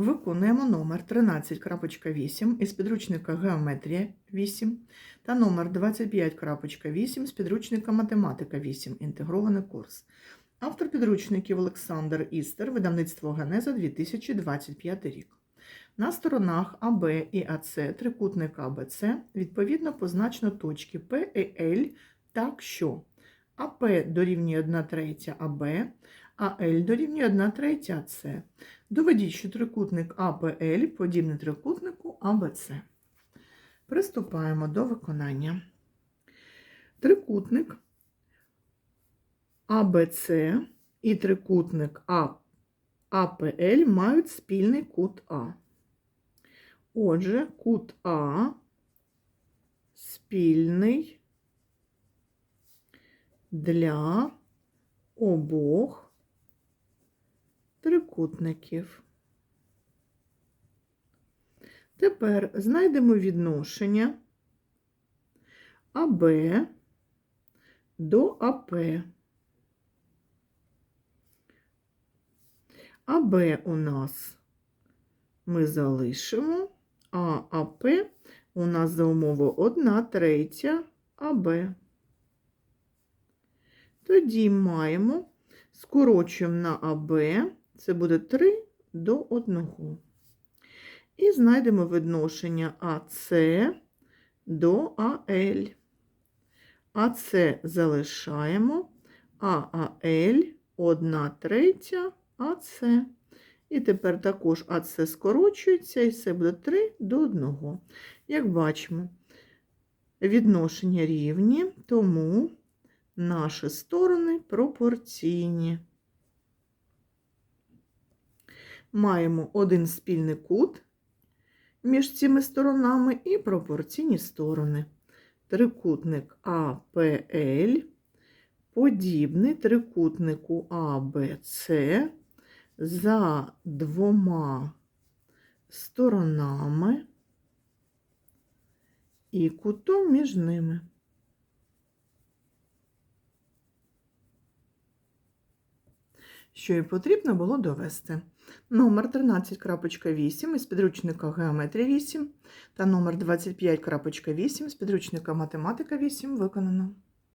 Виконуємо номер 13.8 із підручника Геометрія 8 та номер 25.8 з підручника Математика 8. Інтегрований курс. Автор підручників Олександр Істер, видавництво Генеза 2025 рік. На сторонах АБ і АЦ трикутника АБЦ відповідно позначено точки П і Л так, що АП дорівнює 1 третя АБ, а Л дорівнює 1 третя АЦ. Доведіть, що трикутник АПЛ подібний трикутнику АБЦ. Приступаємо до виконання. Трикутник АБЦ і трикутник АПЛ мають спільний кут А. Отже, кут А спільний для обох трикутників. Тепер знайдемо відношення АБ до АП. АБ у нас ми залишимо, а АП у нас за умовою 1 третя АБ. Тоді маємо, скорочуємо на АБ, це буде 3 до 1. І знайдемо відношення АС до АЛ. АС залишаємо, а АЛ 1 третя АС. І тепер також АС скорочується, і це буде 3 до 1. Як бачимо, відношення рівні, тому наші сторони пропорційні. Маємо один спільний кут між цими сторонами і пропорційні сторони. Трикутник АПЛ подібний трикутнику АБЦ за двома сторонами і кутом між ними. Що їй потрібно було довести. Номер 13.8 із підручника Геометрія 8 та номер 25.8 з підручника Математика 8 виконано.